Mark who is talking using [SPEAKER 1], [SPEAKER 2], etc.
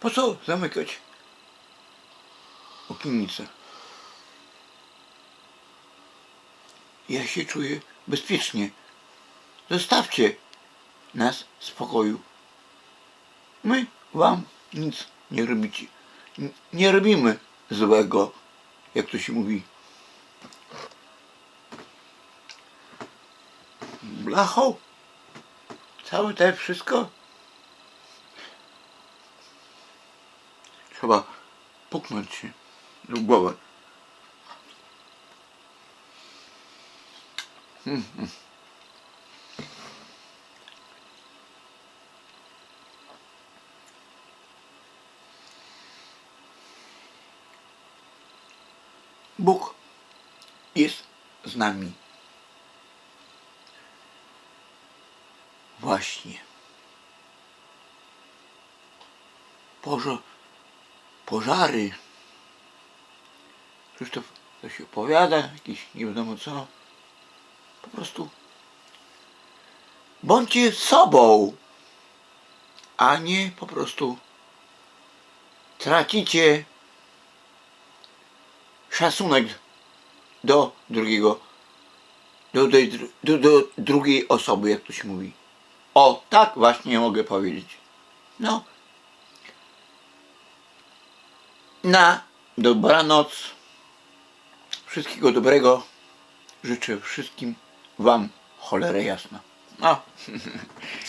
[SPEAKER 1] Po co zamykać okiennicę? Ja się czuję bezpiecznie. Zostawcie nas w spokoju. My wam nic nie robicie. N- Nie robimy złego, jak to się mówi. Blachą? Całe te wszystko? Trzeba puknąć się w głowę. Mhm. Bóg jest z nami. Właśnie. Pożo pożary. Krzysztof coś opowiada, jakieś nie wiadomo co. Po prostu bądźcie sobą, a nie po prostu tracicie szacunek do drugiego, do, do, do, do drugiej osoby, jak to się mówi. O, tak właśnie mogę powiedzieć. No. Na dobranoc. Wszystkiego dobrego. Życzę wszystkim Wam cholerę jasna. No.